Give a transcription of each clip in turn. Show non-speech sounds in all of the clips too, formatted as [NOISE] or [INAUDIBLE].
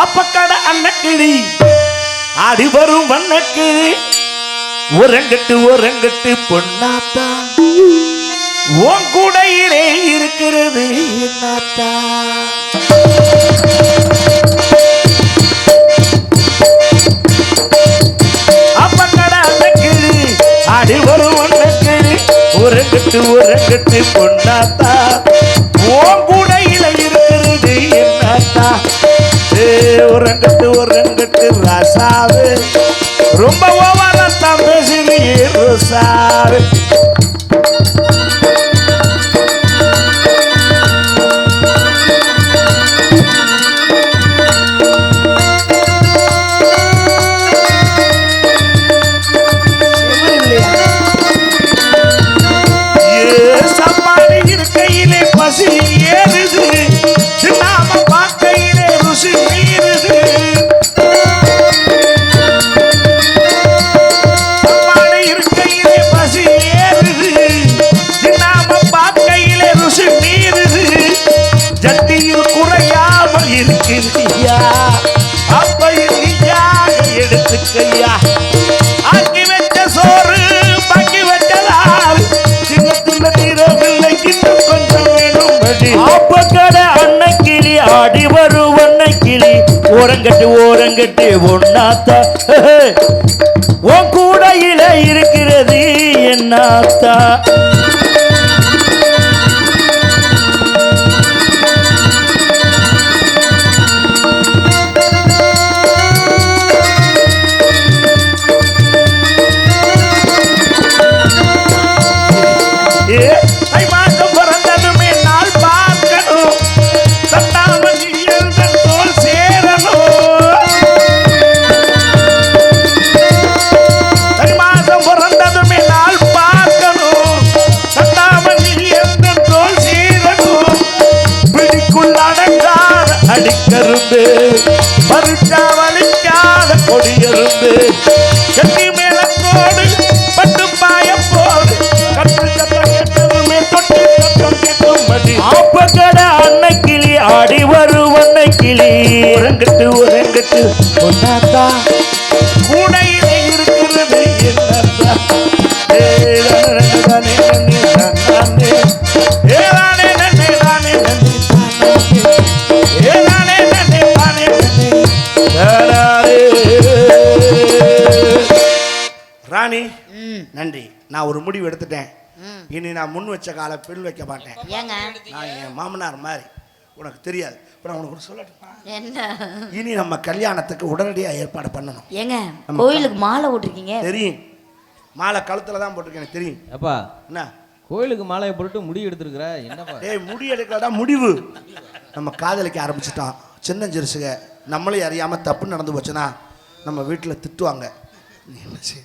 அப்பக்கட அன்னக்கிளி. ஆடி வரும் வண்ணக்கிளி உறங்கட்டு உறங்கட்டு பொன்னாத்தா. உன் கூடையிலே இருக்கிறது அப்ப அப்பக்கட அன்னக்கிளி ஆடி வரும் வண்ணக்கிளி உறங்கட்டு உறங்கட்டு பொன்னாத்தா. சாவு ரொம்ப ஓவரத்தான் பேசுகிறீர் சாரு. ஓரங்கட்டு ஓரங்கட்டு ஒன்னாத்தா உன் கூடையில இருக்கிறது என்னாத்தா. கொடியரும்பு கட்டி மேலத்தோடு பட்டு பாயம் போடு. கட்டு சத்தம் கேட்டதுமே தொட்டு கேட்கும்படி ஆப்பக்கட அன்னைக்கிளி ஆடி வரும் உறங்கட்டு உறங்கட்டு நன்றி. நான் ஒரு முடிவு எடுத்துட்டேன். இனி நான் முன் வச்ச காலை பின் வைக்க மாட்டேன். ஏங்க? நான் என் மாமனார் மாதிரி. உனக்கு தெரியாது. இப்போ நான் உனக்கு ஒரு சொல்லட்டுமா? என்ன? இனி நம்ம கல்யாணத்துக்கு உடனடியாக ஏற்பாடு பண்ணணும். ஏங்க கோயிலுக்கு மாலை போட்டிருக்கீங்க? தெரியும். மாலை கழுத்துல தான் போட்டிருக்கேன் எனக்கு தெரியும். அப்பா என்ன? கோயிலுக்கு மாலையை போட்டு முடி எடுத்திருக்கிற என்னப்பா? ஏய் முடி எடுக்கடா முடிவு. நம்ம காதலிக்க ஆரம்பிச்சிட்டோம் சின்ன நம்மளே அறியாம தப்பு நடந்து போச்சுன்னா நம்ம வீட்டில் திட்டுவாங்க. நீ என்ன செய்ய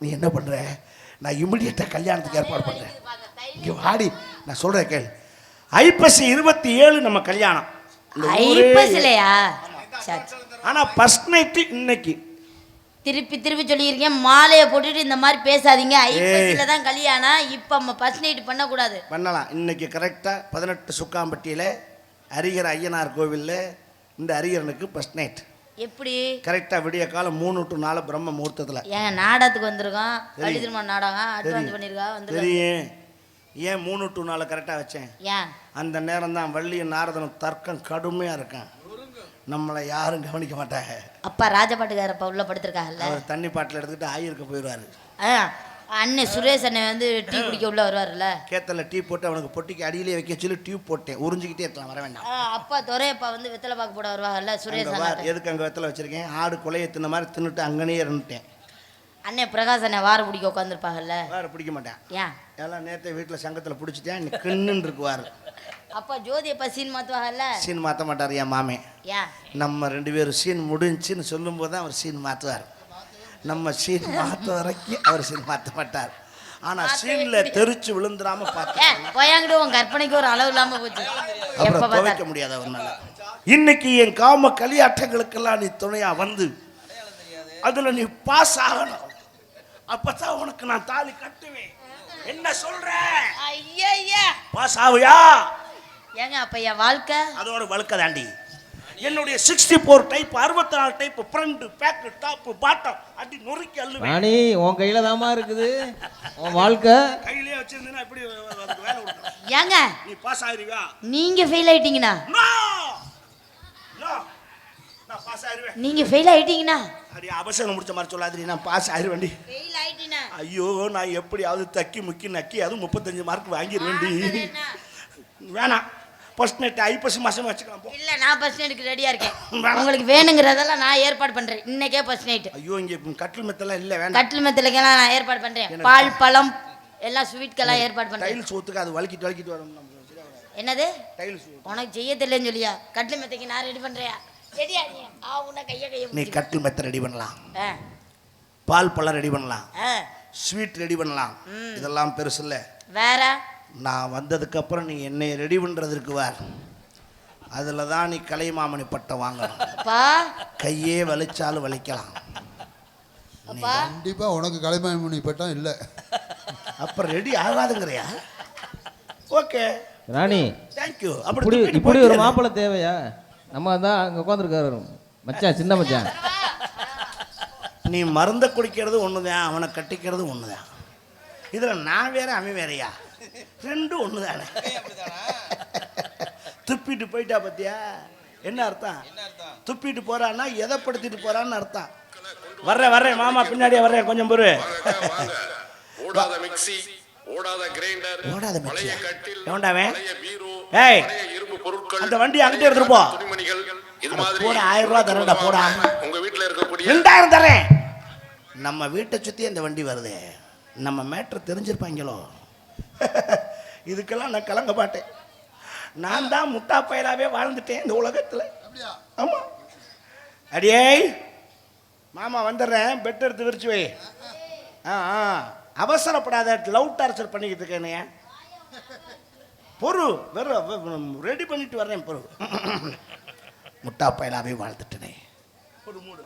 நீ என்ன பண்ற? நான் இமிடியட்டாக கல்யாணத்துக்கு ஏற்பாடு பண்றேன். இங்கே வாடி நான் சொல்றேன் கேள். ஐப்பசி இருபத்தி ஏழு நம்ம கல்யாணம். ஐப்பசிலையா? சரி, சரி. ஆனா ஃபர்ஸ்ட் நைட்டு இன்னைக்கு. திருப்பி திருப்பி சொல்லியிருக்கேன். மாலையை போட்டுட்டு இந்த மாதிரி பேசாதீங்க. ஐப்பசில தான் கல்யாணம். இப்ப நம்ம ஃபர்ஸ்ட் நைட் பண்ணக்கூடாது. பண்ணலாம். இன்னைக்கு கரெக்டாக பதினெட்டு சுக்காம்பட்டியில் அரிகர் ஐயனார் கோவிலில் இந்த அரியரனுக்கு ஃபர்ஸ்ட் நைட் எப்படி? கரெக்டாக விடிய காலம் மூணு டு நாலு பிரம்ம முகூர்த்தத்தில். ஏங்க நாடகத்துக்கு வந்திருக்கோம். கல்வி திருமணம் நாடகம். அட்வான்ஸ் பண்ணிருக்கா? வந்து தெரியும். ஏன் மூணு டு நாலு கரெக்டாக வச்சேன்? ஏன்? அந்த நேரம் தான் வள்ளியும் நாரதனும் தர்க்கம் கடுமையாக இருக்கான். நம்மளை யாரும் கவனிக்க மாட்டாங்க. அப்பா ராஜபாட்டுக்காரப்ப உள்ள படுத்திருக்காங்கல்ல அவர் தண்ணி பாட்டில் எடுத்துக்கிட்டு ஆயிருக்க போயிடுவாரு. அண்ணன் சுரேஷ் அண்ணன் வந்து டீ குடிக்க உள்ள வருவார்ல கேத்தல டீ போட்டு அவனுக்கு பொட்டிக்கு அடியிலே வைக்க சொல்லி டியூப் போட்டேன். உறிஞ்சிக்கிட்டே இருக்கலாம் வர வேண்டாம். அப்பா துரையப்பா வந்து வெத்தலை பாக்கு போட வருவாங்கல்ல சுரேஷ் அண்ணன் எதுக்கு அங்கே வெத்தலை வச்சிருக்கேன்? ஆடு கொலையை தின்ன மாதிரி தின்னுட்டு அங்கனே இருந்துட்டேன். அண்ணன் பிரகாஷ் அண்ணன் வார பிடிக்க உட்காந்துருப்பாங்கல்ல வேறு பிடிக்க மாட்டேன். ஏன்? எல்லாம் நேற்றே வீட்டில் சங்கத்தில் பிடிச்சிட்டேன் கிண்ணுன்னு இருக்குவார். அப்பா ஜோதி அப்பா சீன் மாத்துவாங்கல்ல. சீன் மாற்ற மாட்டார் என் மாமே. ஏன்? நம்ம ரெண்டு பேரும் சீன் முடிஞ்சுன்னு சொல்லும்போது தான் அவர் சீன் மாற்றுவார் நம்ம சீன் மாற்ற வரைக்கும் அவர் சீன் மாற்ற மாட்டார். ஆனால் சீனில் தெரிச்சு விழுந்துடாம பார்த்து போயாங்கிட்டு உன் கற்பனைக்கு ஒரு அளவு இல்லாம போச்சு. அப்புறம் துவைக்க பார்த்தா முடியாது அவர்னால. இன்னைக்கு என் காம கலியாட்டங்களுக்கெல்லாம் நீ துணையா வந்து அதுல நீ பாஸ் ஆகணும். அப்பதான் உனக்கு நான் தாலி கட்டுவேன். என்ன சொல்ற? ஐயா பாஸ் ஆவியா ஏங்க அப்ப என் வாழ்க்கை? அதோட வழுக்க தாண்டி என்னுடைய சிக்ஸ்டி ஃபோர் டைப் அறுபத்தி நாலு type front back top bottom அடி நொறுக்கி அள்ளுவேன். ராணி உன் கையில தாமா இருக்குது. உன் வாழ்க்கை. கையிலேயே வச்சிருந்தேன்னா எப்படி அதுக்கு வேலை ஏங்க. நீ பாஸ் ஆயிருவியா? நீங்க ஃபெயில் ஆயிட்டீங்கண்ணா நோ நோ நான் பாஸ் ஆயிருவேன். நீங்க ஃபெயில் ஆயிட்டீங்கண்ணா அடி அவசரம் முடிச்ச மாதிரி சொல்லாதீங்க நான் பாஸ் ஆயிருவேண்டி ஃபெயில் ஆயிட்டீங்கண்ணா ஐயோ நான் எப்படியாவது தக்கி முக்கி நக்கி அதுவும் முப்பத்தஞ்சு மார்க் வாங்கிடுவேண்டி வேணாம். ஃபர்ஸ்ட் நைட் ஐப்பசி மாசம் வச்சுக்கலாம் இல்ல நான் ஃபர்ஸ்ட் நைட்டுக்கு ரெடியா இருக்கேன். [LAUGHS] உங்களுக்கு வேணுங்கிறதெல்லாம் நான் ஏற்பாடு பண்றேன். இன்னைக்கே ஃபர்ஸ்ட் நைட் ஐயோ இங்க கட்டில் மெத்தெல்லாம் இல்லை வேண்டாம். கட்டில் மெத்தலுக்கெல்லாம் நான் ஏற்பாடு பண்றேன். பால் பழம் எல்லாம் ஸ்வீட்க்கெல்லாம் ஏற்பாடு பண்றேன். டைல்ஸ் ஊத்துக்கு அது வலிக்கிட்டு வலிக்கிட்டு வரும். என்னது? டைல்ஸ் உனக்கு செய்ய தெரியலன்னு சொல்லியா? கட்டில் மெத்தைக்கு நான் ரெடி பண்றியா ரெடியா நீ? ஆ உன்ன கைய கைய நீ. கட்டில் மெத்த ரெடி பண்ணலாம். பால் பழம் ரெடி பண்ணலாம். ஸ்வீட் ரெடி பண்ணலாம். இதெல்லாம் பெருசு இல்லை. வேற? நான் வந்ததுக்கப்புறம் நீ என்னை ரெடி பண்ணுறதுக்கு வார். அதில் தான் நீ கலைமாமணி பட்டம் வாங்கணும். அப்பா. கையே வலிச்சாலும் வலிக்கலாம். அப்பா. கண்டிப்பா உனக்கு கலைமாமணி பட்டம் இல்லை. அப்புறம் ரெடி ஆகாதுங்கிறியா? ஓகே. ராணி தேங்க்யூ அப்படி இப்படி ஒரு மாப்பிள்ளை தேவையா? நம்ம தான் அங்க உட்காந்துருக்காரு மச்சான் சின்ன மச்சான். நீ மருந்தை குடிக்கிறது ஒன்று தான் அவனை கட்டிக்கிறது ஒன்று தான் இதில் நான் வேற அவன் வேறயா? ரெண்டும் ஒன்று தானே துப்பிட்டு போயிட்டா பத்தியா என்ன அர்த்தம் துப்பிட்டு போறான்னா எதை படுத்திட்டு போறான்னு அர்த்தம் வர்றேன் வர்றேன் மாமா பின்னாடியே வர்றேன் கொஞ்சம் பொறு. ஓடாத மிக்ஸி ஓடாத கிரைண்டர் ஓடாத பழைய? கட்டில் ஏய். இரும்பு பொருட்கள் அந்த வண்டியை அங்கிட்டே எடுத்துட்டு போ. துணிமணிகள் இது மாதிரி போடா, ஆயிரம் ரூபா தரேன்டா, போடா. உங்க வீட்ல இருக்கக்கூடிய ரெண்டாயிரம் தரேன் நம்ம வீட்டை சுற்றி அந்த வண்டி வருது நம்ம மேட்ரு தெரிஞ்சிருப்பாங்களோ [LAUGHS] இதுக்கெல்லாம் நான் கலங்க மாட்டேன். நான் தான் முட்டா பயலாவே வாழ்ந்துட்டேன் இந்த உலகத்தில். ஆமா. அடியே மாமா வந்துடுறேன். பெட் எடுத்து விரிச்சு வை. ஆ ஆ. அவசரப்படாத லவ் டார்ச்சர் பண்ணிக்கிட்டு இருக்கேனே பொறு வெறும் ரெடி பண்ணிட்டு வர்றேன் பொறு. முட்டா பயலாவே வாழ்ந்துட்டனே. ஒரு மூடு?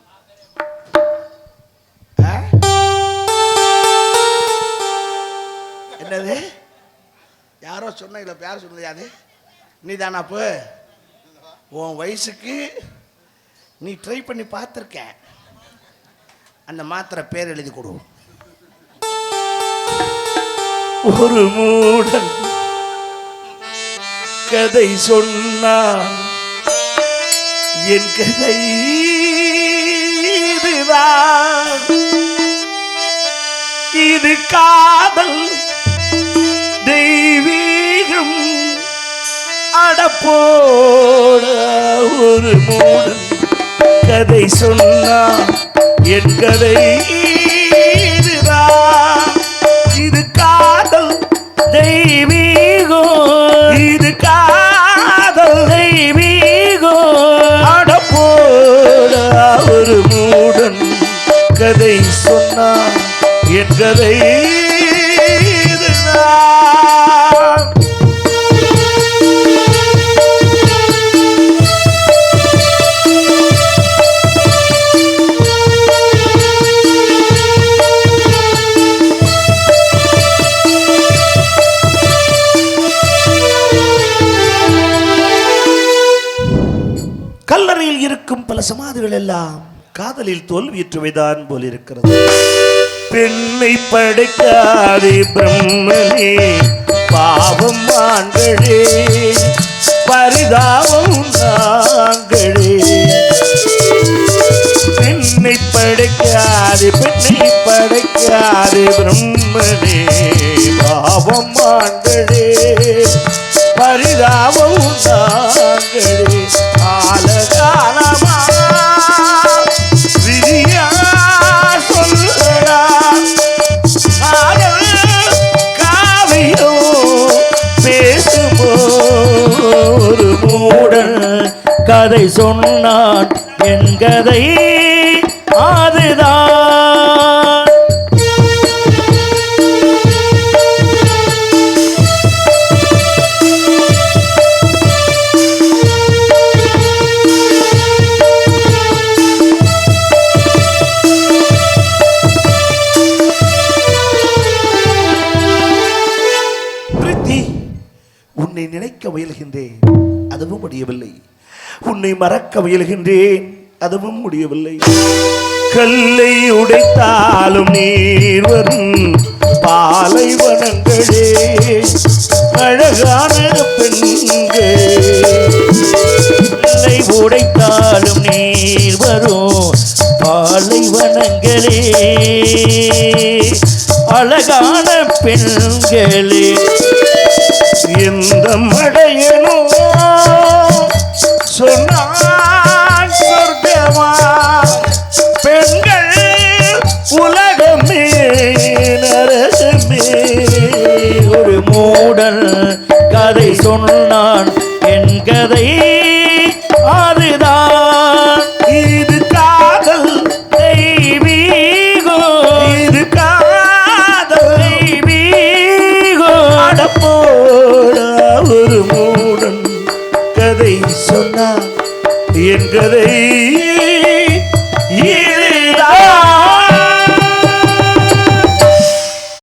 என்னது? யாரோ சொன்ன இல்லை யார் சொன்னது யாரு? நீ தானா அப்போ? உன் வயசுக்கு நீ ட்ரை பண்ணி பார்த்துருக்க அந்த மாத்திரை பேர் எழுதி கொடு. ஒரு மூடன் கதை சொன்னான். என் கதை இதுதான். இது காதல். அடப்போட ஒரு மூடன் கதை சொன்னா என் கதை இதுதான் இது காதல் தெய்வீகோ இது காதல் தெய்வீகோ தெய்வீகம் போட ஒரு மூடன் கதை சொன்னா என் கதை இதுதான் சமாதிகள் எல்லாம் காதலில் தோல்வியுற்றவைதான் போல் இருக்கிறது. பெண்ணை படைக்காதே பிரம்மனே பாவம் ஆண்களே பரிதாபம் நாங்களே பெண்ணை படைக்காது பெண்ணை படைக்காது பிரம்மனே பாவம் ஆண்களே பரிதாபம் தான் கதை சொன்னான் என் கதை அதுதான். உன்னை நினைக்க முயல்கின்றேன். அதுவும் முடியவில்லை. உன்னை மறக்க முயல்கின்றேன். அதுவும் முடியவில்லை. கல்லை உடைத்தாலும் நீர் வரும். பாலைவனங்களே அழகான பெண்கள். உடைத்தாலும் நீர் வரும். பாலைவனங்களே அழகான பெண்களே. எந்த மடையனோ சொன்னான்